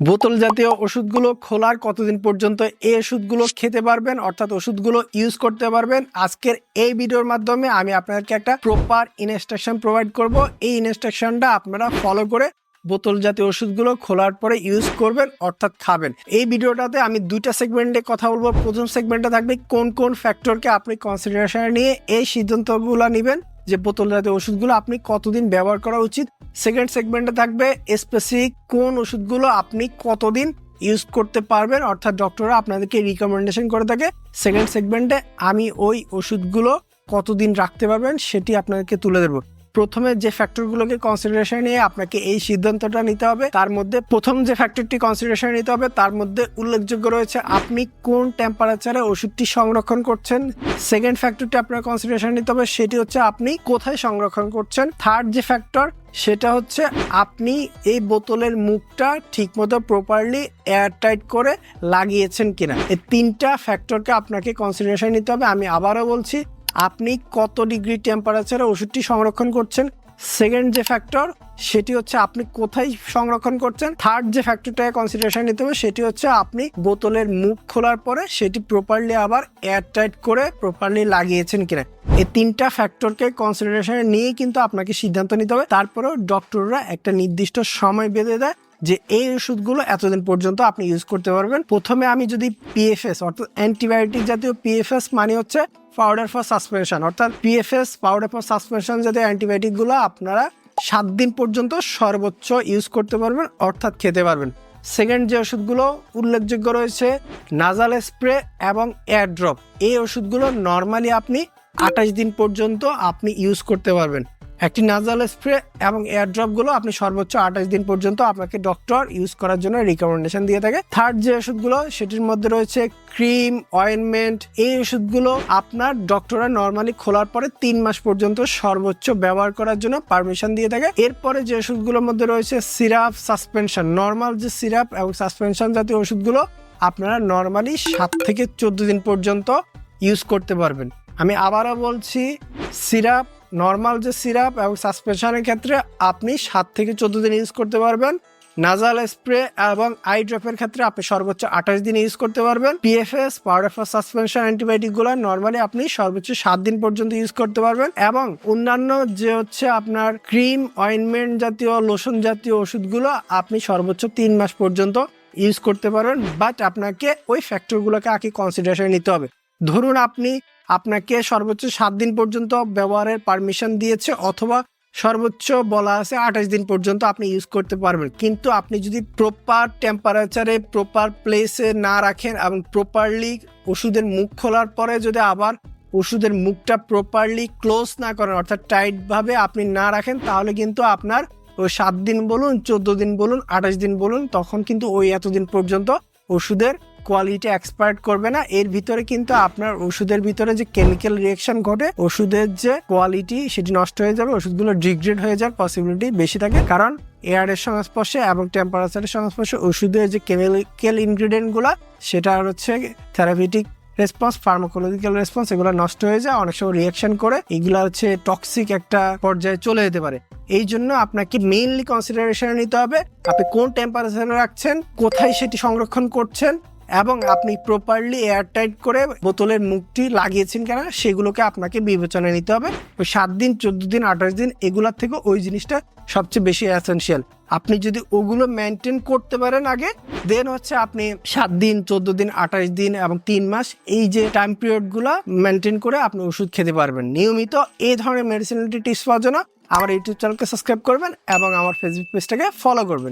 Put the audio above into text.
বোতল জাতীয় ওষুধগুলো খোলার কতদিন পর্যন্ত এই ওষুধগুলো খেতে পারবেন, অর্থাৎ ওষুধগুলো ইউজ করতে পারবেন, আজকের এই ভিডিওর মাধ্যমে আমি আপনাদেরকে একটা প্রপার ইনস্ট্রাকশন প্রোভাইড করব। এই ইনস্ট্রাকশনটা আপনারা ফলো করে বোতল জাতীয় ওষুধগুলো খোলার পরে ইউজ করবেন, অর্থাৎ খাবেন। এই ভিডিওটাতে আমি দুইটা সেগমেন্টে কথা বলব। প্রথম সেগমেন্টে থাকবে কোন কোন ফ্যাক্টরকে আপনি কনসিডারেশনে নিয়ে এই সিদ্ধান্তগুলো নেবেন। যে বোতল জাতীয় ওষুধগুলো আপনি কতদিন ব্যবহার করা উচিত? সেকেন্ড সেগমেন্টে থাকবে স্পেসিফিক কোন ওষুধগুলো আপনি কতদিন ইউজ করতে পারবেন? অর্থাৎ ডক্টররা আপনাদেরকে রিকমেন্ডেশন করে থাকে। সেকেন্ড সেগমেন্টে আমি ওই ওষুধগুলো কতদিন রাখতে পারবেন সেটি আপনাদেরকে তুলে দেবো প্রথমে যে ফ্যাক্টরগুলোকে কনসিডারেশন নিয়ে আপনাকে এই সিদ্ধান্তটা নিতে হবে, তার মধ্যে প্রথম যে ফ্যাক্টরটি কনসিডারেশন নিতে হবে, তার মধ্যে উল্লেখযোগ্য রয়েছে আপনি কোন টেম্পারেচারে ওষুধটি সংরক্ষণ করছেন। সেকেন্ড ফ্যাক্টরটি আপনার কনসিডারেশন নিতে হবে, সেটি হচ্ছে আপনি কোথায় সংরক্ষণ করছেন। থার্ড যে ফ্যাক্টর সেটা হচ্ছে আপনি এই বোতলের মুখটা ঠিকমতো প্রপারলি এয়ারটাইট করে লাগিয়েছেন কিনা। এই তিনটা ফ্যাক্টরকে আপনাকে কনসিডারেশন নিতে হবে। আমি আবারও বলছি আপনি কত ডিগ্রি টেম্পারেচারে ওষুধটি সংরক্ষণ করছেন? সেকেন্ড যে ফ্যাক্টর সেটি হচ্ছে আপনি কোথায় সংরক্ষণ করছেন? থার্ড যে ফ্যাক্টরটাকে কনসিডারেশন নিতে হবে, সেটি হচ্ছে আপনি বোতলের মুখ খোলার পরে সেটি প্রপারলি আবার এয়ারটাইট করে প্রপারলি লাগিয়েছেন কিনা। এই তিনটা ফ্যাক্টরকে কনসিডারেশনে নিয়ে কিন্তু আপনাকে সিদ্ধান্ত নিতে হবে। তারপরেও ডক্টররা একটা নির্দিষ্ট সময় বেঁধে দেয় যে এই ওষুধগুলো এতদিন পর্যন্ত আপনি ইউজ করতে পারবেন। প্রথমে আমি যদি পিএফএস অর্থাৎ অ্যান্টিবায়োটিক জাতীয় পিএফএস মানে হচ্ছে পাউডার ফর সাসপেনশন অর্থাৎ পিএফএস পাউডার ফর সাসপেনশন যাতে অ্যান্টিবায়োটিকগুলো আপনারা সাত দিন পর্যন্ত সর্বোচ্চ ইউজ করতে পারবেন, অর্থাৎ খেতে পারবেন। সেকেন্ড যে ওষুধগুলো উল্লেখযোগ্য রয়েছে নাজাল স্প্রে এবং এয়ারড্রপ এই ওষুধগুলো নর্মালি আপনি আঠাশ দিন পর্যন্ত আপনি ইউজ করতে পারবেন। একটি নাজাল স্প্রে এবং এয়ারড্রপগুলো আপনি সর্বোচ্চ আঠাশ দিন পর্যন্ত আপনাকে ডক্টর ইউজ করার জন্য রিকমেন্ডেশন দিয়ে থাকে। থার্ড যে ওষুধগুলো, সেটির মধ্যে রয়েছে ক্রিম অয়েনমেন্ট এই ওষুধগুলো আপনার ডক্টররা নর্মালি খোলার পরে তিন মাস পর্যন্ত সর্বোচ্চ ব্যবহার করার জন্য পারমিশন দিয়ে থাকে। এরপরে যে ওষুধগুলোর মধ্যে রয়েছে সিরাপ সাসপেনশন নর্মাল যে সিরাপ এবং সাসপেনশন জাতীয় ওষুধগুলো আপনারা নর্মালি সাত থেকে চোদ্দ দিন পর্যন্ত ইউজ করতে পারবেন। আমি আবারও বলছি সিরাপ নর্মাল যে সিরাপ এবং সাসপেনশনের ক্ষেত্রে আপনি সাত থেকে চোদ্দ দিন ইউজ করতে পারবেন। নাজাল স্প্রে এবং আই ড্রপের ক্ষেত্রে আপনি সর্বোচ্চ আঠাশ দিন ইউজ করতে পারবেন। পিএফএস পাউডার ফর সাসপেনশন অ্যান্টিবায়োটিকগুলো নর্মালি আপনি সর্বোচ্চ সাত দিন পর্যন্ত ইউজ করতে পারবেন এবং অন্যান্য যে হচ্ছে আপনার ক্রিম অয়েনমেন্ট জাতীয় লোশন জাতীয় ওষুধগুলো আপনি সর্বোচ্চ তিন মাস পর্যন্ত ইউজ করতে পারবেন। বাট আপনাকে ওই ফ্যাক্টরগুলোকে আগে কনসিডারেশন নিতে হবে। ধরুন আপনি আপনাকে সর্বোচ্চ সাত দিন পর্যন্ত ব্যবহারের পারমিশন দিয়েছে অথবা সর্বোচ্চ বলা আছে আঠাশ দিন পর্যন্ত আপনি ইউজ করতে পারবেন। কিন্তু আপনি যদি প্রপার টেম্পারেচারে প্রপার প্লেসে না রাখেন এবং প্রপারলি ওষুধের মুখ খোলার পরে যদি আবার ওষুধের মুখটা প্রপারলি ক্লোজ না করেন, অর্থাৎ টাইটভাবে আপনি না রাখেন, তাহলে কিন্তু আপনার ওই সাত দিন বলুন, চোদ্দ দিন বলুন, আঠাশ দিন বলুন, তখন কিন্তু ওই এতদিন পর্যন্ত ওষুধের কোয়ালিটি এক্সপায়ার্ড করবে না। এর ভিতরে কিন্তু আপনার ওষুধের ভিতরে যে কেমিক্যাল রিয়েকশন ঘটে, ওষুধের যে কোয়ালিটি সেটি নষ্ট হয়ে যাবে, ওষুধগুলো ডিগ্রেড হয়ে যাওয়ার পসিবিলিটি বেশি থাকে। কারণ এয়ারের সংস্পর্শে এবং টেম্পারেচারের সংস্পর্শে ওষুধের যে কেমিক্যাল ইনগ্রিডিয়েন্টগুলো সেটা হচ্ছে থেরাপিউটিক রেসপন্স ফার্মাকোলজিক্যাল রেসপন্স এগুলো নষ্ট হয়ে যায়, অনেক সময় রিয়াকশন করে, এগুলো হচ্ছে টক্সিক একটা পর্যায়ে চলে যেতে পারে। এই জন্য আপনাকে মেইনলি কনসিডারেশন নিতে হবে, আপনি কোন টেম্পারেচারে রাখছেন, কোথায় সেটি সংরক্ষণ করছেন এবং আপনি প্রপারলি এয়ারটাইট করে বোতলের মুখটি লাগিয়েছেন কেনা, সেগুলোকে আপনাকে বিবেচনায় নিতে হবে। ওই সাত দিন, চোদ্দ দিন, আঠাশ দিন, এগুলার থেকে ওই জিনিসটা সবচেয়ে বেশি অ্যাসেন্সিয়াল আপনি যদি ওগুলো মেনটেন করতে পারেন আগে দেন হচ্ছে আপনি সাত দিন, চোদ্দ দিন, আঠাশ দিন এবং তিন মাস এই যে টাইম পিরিয়ডগুলো মেনটেন করে আপনি ওষুধ খেতে পারবেন। নিয়মিত এই ধরনের মেডিসিনালিটি টিপস পাওয়ার জন্য আমার ইউটিউব চ্যানেলকে সাবস্ক্রাইব করবেন এবং আমার ফেসবুক পেজটাকে ফলো করবেন।